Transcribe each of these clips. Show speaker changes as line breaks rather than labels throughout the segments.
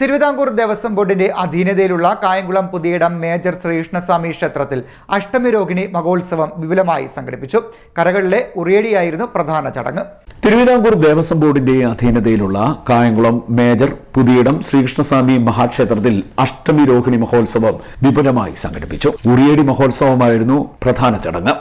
തിരുവിതാംകൂർ ദേവസ്വം ബോർഡിന്റെ അധീനതയിലുള്ള കായംകുളം പുതിയിടം മേജർ ശ്രീകൃഷ്ണസ്വാമി ക്ഷേത്രത്തിൽ അഷ്ടമി രോഹിണി മഹോത്സവം വിപുലമായി സംഘടിപ്പിച്ചു. കരകളിലെ ഉറിയടിയായിരുന്നു പ്രധാന ചടങ്ങ്.
തിരുവിതാംകൂർ ദേവസ്വം ബോർഡിന്റെ അധീനതയിലുള്ള കായംകുളം മേജർ പുതിയിടം ശ്രീകൃഷ്ണസ്വാമി മഹാക്ഷേത്രത്തിൽ അഷ്ടമി രോഹിണി മഹോത്സവം വിപുലമായി സംഘടിപ്പിച്ചു. ഉറിയടി മഹോത്സവമായിരുന്നു പ്രധാന ചടങ്ങ്.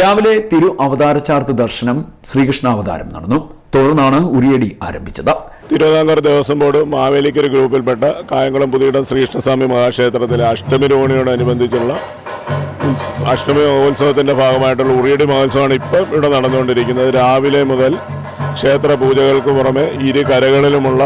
രാവിലെ തിരു അവതാരചാർത്ത് ദർശനം ശ്രീകൃഷ്ണാവതാരം നടന്നു. തുടർന്നാണ് ഉരിയടി ആരംഭിച്ചത്.
തിരുവിതാംകൂർ ദേവസ്വം ബോർഡ് മാവേലിക്കര ഗ്രൂപ്പിൽപ്പെട്ട കായംകുളം പുതിയിടം ശ്രീകൃഷ്ണസ്വാമി മഹാക്ഷേത്രത്തിലെ അഷ്ടമി രോഹിണിയോടനുബന്ധിച്ചുള്ള ഉത്സ- അഷ്ടമി മഹോത്സവത്തിന്റെ ഭാഗമായിട്ടുള്ള ഉറിയടി മഹോത്സവമാണ് ഇപ്പം ഇവിടെ നടന്നുകൊണ്ടിരിക്കുന്നത്. രാവിലെ മുതൽ ക്ഷേത്ര പൂജകൾക്ക് പുറമെ ഇരു കരകളിലുമുള്ള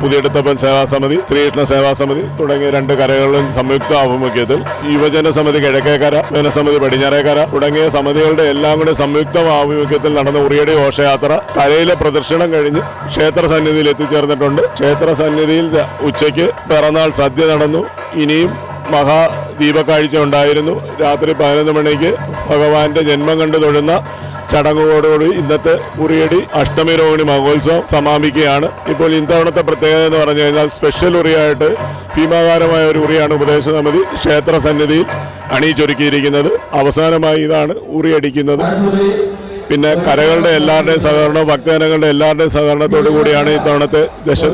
പുതിയെടുത്തപ്പൻ സേവാസമിതി ശ്രീകൃഷ്ണ സേവാസമിതി തുടങ്ങിയ രണ്ട് കരകളിലും സംയുക്ത ആഭിമുഖ്യത്തിൽ യുവജന സമിതി കിഴക്കേക്കര ജനസമിതി പടിഞ്ഞാറേക്കര തുടങ്ങിയ സമിതികളുടെ എല്ലാം കൂടി സംയുക്ത ആഭിമുഖ്യത്തിൽ നടന്ന ഉറിയടി ഘോഷയാത്ര കരയിലെ പ്രദർശനം കഴിഞ്ഞ് ക്ഷേത്ര സന്നിധിയിൽ എത്തിച്ചേർന്നിട്ടുണ്ട്. ക്ഷേത്ര സന്നിധിയിൽ ഉച്ചയ്ക്ക് പിറന്നാൾ സദ്യ നടന്നു. ഇനിയും മഹാ ദീപക്കാഴ്ച ഉണ്ടായിരുന്നു. രാത്രി പതിനൊന്ന് മണിക്ക് ഭഗവാന്റെ ജന്മം കണ്ടു തൊഴുന്ന ചടങ്ങുകളോടുകൂടി ഇന്നത്തെ ഉറിയടി അഷ്ടമി രോഹിണി മഹോത്സവം സമാപിക്കുകയാണ്. ഇപ്പോൾ ഇത്തവണത്തെ പ്രത്യേകത എന്ന് പറഞ്ഞു കഴിഞ്ഞാൽ സ്പെഷ്യൽ ഉറിയായിട്ട് ഭീമാകാരമായ ഒരു ഉറിയാണ് ഉപദേശ സമിതി ക്ഷേത്ര സന്നിധിയിൽ അണിയിച്ചൊരുക്കിയിരിക്കുന്നത്. അവസാനമായി ഇതാണ് ഉറിയടിക്കുന്നത് പിന്നെ കരകളുടെ എല്ലാവരുടെയും സഹകരണവും ഭക്തജനങ്ങളുടെ എല്ലാവരുടെയും സഹകരണത്തോടു കൂടിയാണ് ഇത്തവണത്തെ ദശ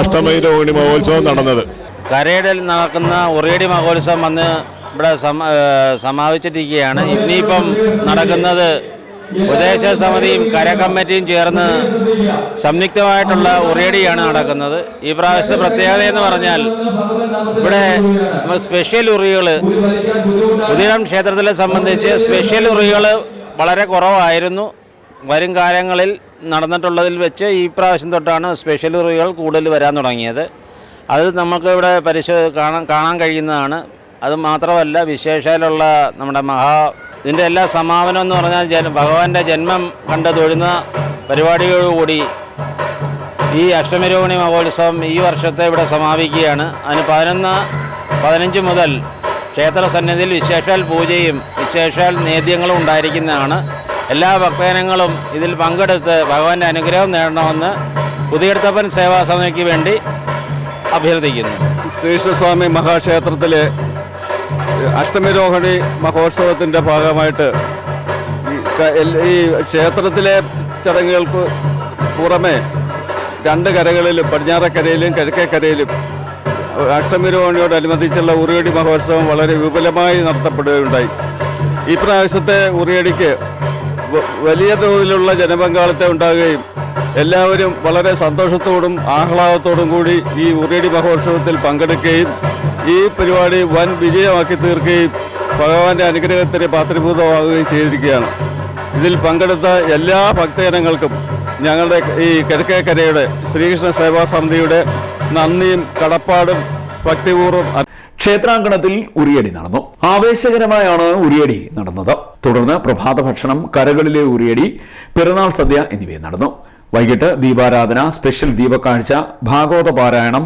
അഷ്ടമി രോഹിണി മഹോത്സവം നടന്നത്.
കരയുടെ നടക്കുന്ന ഉറിയടി മഹോത്സവം വന്ന് ഇവിടെ സമ സമാപിച്ചിട്ടിരിക്കുകയാണ്. ഇനിയിപ്പം നടക്കുന്നത് ഉപദേശ സമിതിയും കര കമ്മിറ്റിയും ചേർന്ന് സംയുക്തമായിട്ടുള്ള ഉറിയടിയാണ് നടക്കുന്നത്. ഈ പ്രാവശ്യത്തെ പ്രത്യേകത എന്ന് പറഞ്ഞാൽ ഇവിടെ സ്പെഷ്യൽ ഉറികൾ പുതിയം ക്ഷേത്രത്തിലെ സംബന്ധിച്ച് സ്പെഷ്യൽ ഉറികൾ വളരെ കുറവായിരുന്നു. വരും കാലങ്ങളിൽ നടന്നിട്ടുള്ളതിൽ വെച്ച് ഈ പ്രാവശ്യം തൊട്ടാണ് സ്പെഷ്യൽ ഉറികൾ കൂടുതൽ വരാൻ തുടങ്ങിയത്. അത് നമുക്ക് ഇവിടെ പരിശോ കാണാൻ കാണാൻ കഴിയുന്നതാണ്. അത് മാത്രമല്ല വിശേഷയിലുള്ള നമ്മുടെ മഹാ ഇതിന്റെ എല്ലാ സമാപനം എന്ന് പറഞ്ഞാൽ ഭഗവാന്റെ ജന്മം കണ്ട് തൊഴുന്ന പരിപാടിയോടുകൂടി ഈ അഷ്ടമിരോഹിണി മഹോത്സവം ഈ വർഷത്തെ ഇവിടെ സമാപിക്കുകയാണ്. അതിന് പതിനൊന്ന് പതിനഞ്ച് മുതൽ ക്ഷേത്ര സന്നിധിയിൽ വിശേഷാൽ പൂജയും വിശേഷാൽ നേദ്യങ്ങളും ഉണ്ടായിരിക്കുന്നതാണ്. എല്ലാ ഭക്തജനങ്ങളും ഇതിൽ പങ്കെടുത്ത് ഭഗവാന്റെ അനുഗ്രഹം നേടണമെന്ന് പുതിയടുത്തപ്പൻ സേവാ സമിതിക്ക് വേണ്ടി അഭ്യർത്ഥിക്കുന്നു.
ശ്രീകൃഷ്ണസ്വാമി മഹാക്ഷേത്രത്തിലെ അഷ്ടമിരോഹിണി മഹോത്സവത്തിന്റെ ഭാഗമായിട്ട് ഈ ക്ഷേത്രത്തിലെ ചടങ്ങുകൾക്ക് പുറമെ രണ്ട് കരകളിലും പടിഞ്ഞാറക്കരയിലും കിഴക്കേക്കരയിലും അഷ്ടമിരോഹിണിയോടനുബന്ധിച്ചുള്ള ഉറിയടി മഹോത്സവം വളരെ വിപുലമായി നടത്തപ്പെടുകയുണ്ടായി. ഈ പ്രാവശ്യത്തെ ഉറിയടിക്ക് വലിയ തോതിലുള്ള ജനപങ്കാളിത്തം ഉണ്ടാകുകയും എല്ലാവരും വളരെ സന്തോഷത്തോടും ആഹ്ലാദത്തോടും കൂടി ഈ ഉറിയടി മഹോത്സവത്തിൽ പങ്കെടുക്കുകയും ഈ പരിപാടി വൻ വിജയമാക്കി തീർക്കുകയും ഭഗവാന്റെ അനുഗ്രഹത്തിന് പാത്രീഭൂതമാകുകയും ചെയ്തിരിക്കുകയാണ്. ഇതിൽ പങ്കെടുത്ത എല്ലാ ഭക്തജനങ്ങൾക്കും ഞങ്ങളുടെ ഈ കിഴക്കേക്കരയുടെ ശ്രീകൃഷ്ണ സേവാ സമിതിയുടെ നന്ദിയും കടപ്പാടും ഭക്തിപൂർവം
ക്ഷേത്രാങ്കണത്തിൽ ഉറിയടി നടന്നു. ആവേശകരമായാണ് ഉറിയടി നടന്നത്. തുടർന്ന് പ്രഭാത ഭക്ഷണം കരകളിലെ ഉറിയടി പിറന്നാൾ സദ്യ എന്നിവയും നടന്നു. വൈകിട്ട് ദീപാരാധന സ്പെഷ്യൽ ദീപക്കാഴ്ച ഭാഗവത പാരായണം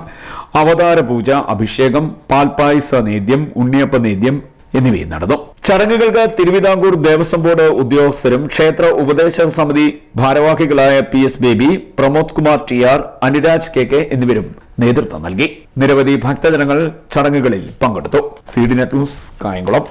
അവതാര പൂജ അഭിഷേകം പാൽപായസ നേദ്യം ഉണ്ണിയപ്പ നേദ്യം എന്നിവയും നടന്നു. ചടങ്ങുകൾക്ക് തിരുവിതാംകൂർ ദേവസ്വം ബോർഡ് ഉദ്യോഗസ്ഥരും ക്ഷേത്ര ഉപദേശക സമിതി ഭാരവാഹികളായ P S Baby Pramod Kumar T R Anuraj K K എന്നിവരും നേതൃത്വം നൽകി. നിരവധി ഭക്തജനങ്ങൾ ചടങ്ങുകളിൽ പങ്കെടുത്തു. C net news Kayamkulam.